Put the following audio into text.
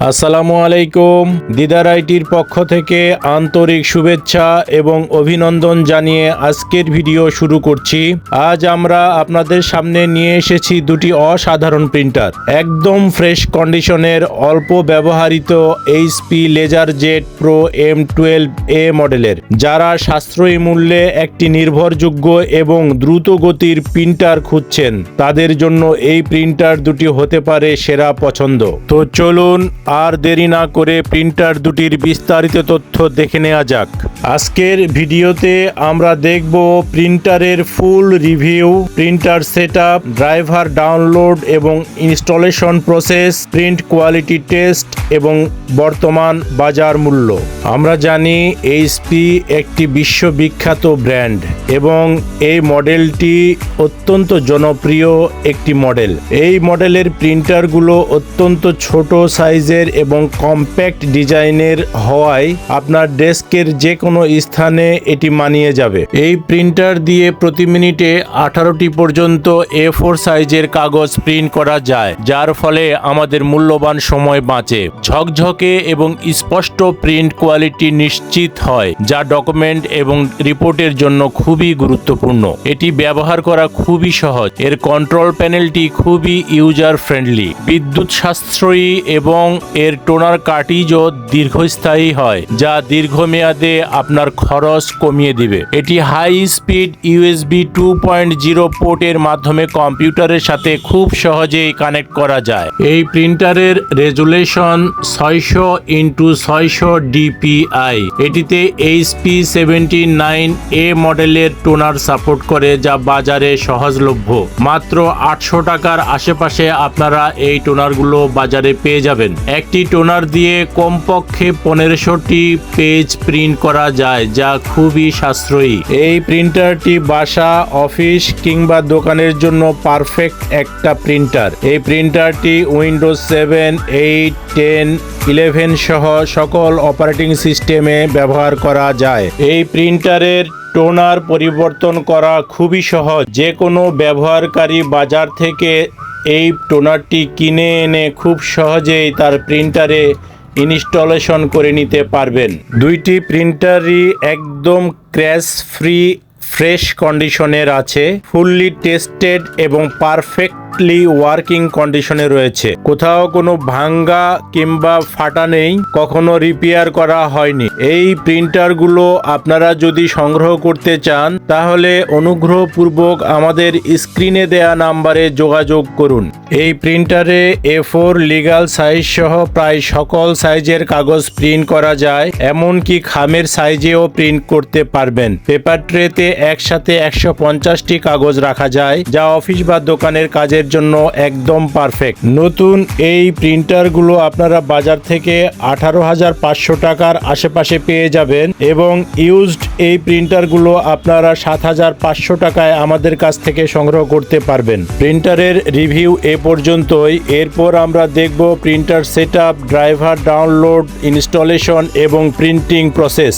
আসসালামু আলাইকুম। দিদার আইটির পক্ষ থেকে আন্তরিক শুভেচ্ছা এবং অভিনন্দন জানিয়ে আজকের ভিডিও শুরু করছি। আজ আমরা আপনাদের সামনে নিয়ে এসেছি দুটি অসাধারণ প্রিন্টার। একদম ফ্রেশ কন্ডিশনের, অল্প ব্যবহৃত HP LaserJet Pro M twelve A মডেলের। যারা সাশ্রয়ী মূল্যে একটি নির্ভরযোগ্য এবং দ্রুত গতির প্রিন্টার খুঁজছেন, তাদের জন্য এই প্রিন্টার দুটি হতে পারে সেরা পছন্দ। তো চলুন আর দেরি না করে প্রিন্টার দুটির বিস্তারিত তথ্য দেখে নেওয়া যাক। আজকের ভিডিওতে আমরা দেখব প্রিন্টারের full review, printer setup, driver download এবং installation process, print quality test এবং বর্তমান বাজার মূল্য। আমরা জানি এইচপি একটি বিশ্ববিখ্যাত ব্র্যান্ড এবং এই মডেলটি অত্যন্ত জনপ্রিয় একটি মডেল। এই মডেলের প্রিন্টারগুলো অত্যন্ত ছোট সাইজের এবং কম্প্যাক্ট ডিজাইনের হওয়ায় আপনার ডেস্কের যে কোনো স্থানে এটি মানিয়ে যাবে। এই প্রিন্টার দিয়ে প্রতি মিনিটে আঠারোটি পর্যন্ত এ ফোর সাইজের কাগজ প্রিন্ট করা যায়, যার ফলে আমাদের মূল্যবান সময় বাঁচে। ঝকঝকে এবং স্পষ্ট প্রিন্ট কোয়ালিটি নিশ্চিত হয়, যা ডকুমেন্ট এবং রিপোর্টের জন্য খুবই গুরুত্বপূর্ণ। এটি ব্যবহার করা খুবই সহজ। এর কন্ট্রোল প্যানেলটি খুবই ইউজার ফ্রেন্ডলি। বিদ্যুৎ সাশ্রয়ী এবং এর টোনার কার্টিজও দীর্ঘস্থায়ী হয়, যা দীর্ঘমেয়াদে আপনার খরচ কমিয়ে দিবে। এটি high speed USB two point zero পোর্টের মাধ্যমে কম্পিউটারের সাথে খুব সহজেই কানেক্ট করা যায়। এই প্রিন্টারের রেজুলেশন ছয়শো ইন্টু ছয়শো ডিপিআই এটিতে এইচপি সেভেন্টি নাইন এ মডেলের টোনার সাপোর্ট করে, যা বাজারে সহজলভ্য। মাত্র আটশো টাকার আশেপাশে আপনারা এই টোনারগুলো বাজারে পেয়ে যাবেন। একটি টোনার দিয়ে কমপক্ষে পনেরোশোটি পেজ প্রিন্ট করা যায়, যা খুবই সাশ্রয়ী। এই প্রিন্টারটি বাসা, অফিস কিংবা দোকানের জন্য পারফেক্ট একটা প্রিন্টার। এই প্রিন্টারটি Windows seven, eight, ten, eleven সহ সকল অপারেটিং সিস্টেমে ব্যবহার করা যায়। এই প্রিন্টারের টোনার পরিবর্তন করা খুবই সহজ। যে কোনো ব্যবহারকারী বাজার থেকে এই টোনারটি কিনে এনে খুব সহজেই তার প্রিন্টারে ইনস্টলেশন করে নিতে পারবেন। দুইটি প্রিন্টারই একদম ক্র্যাশ ফ্রি, ফ্রেশ কন্ডিশনের আছে, ফুললি টেস্টেড এবং পারফেক্টলি ওয়ার্কিং কন্ডিশনে রয়েছে। কোথাও কোনো ভাঙ্গা কিংবা ফাটা নেই, কখনো রিপেয়ার করা হয়নি। এই প্রিন্টারগুলো আপনারা যদি সংগ্রহ করতে চান, তাহলে অনুগ্রহপূর্বক আমাদের স্ক্রিনে দেয়া নাম্বারে যোগাযোগ করুন। এই প্রিন্টারে এ ফোর লিগাল সাইজ সহ প্রায় সকল সাইজের কাগজ প্রিন্ট করা যায়, এমনকি খামের সাইজেও প্রিন্ট করতে পারবেন। পেপার ট্রেতে একসাথে একশো পঞ্চাশটি কাগজ রাখা যায়, যা অফিস বা দোকানের কাজের জন্য একদম পারফেক্ট নতুন এই প্রিন্টারগুলো আপনারা বাজার থেকে আঠারো হাজার পাঁচশো টাকার আশেপাশে পেয়ে যাবেন এবং ইউজড এই প্রিন্টারগুলো আপনারা সাত হাজার পাঁচশো টাকায় আমাদের কাছ থেকে সংগ্রহ করতে পারবেন। প্রিন্টারের রিভিউ এ পর্যন্তই। এরপর আমরা দেখব printer set driver download installation এবং প্রিন্টিং প্রসেস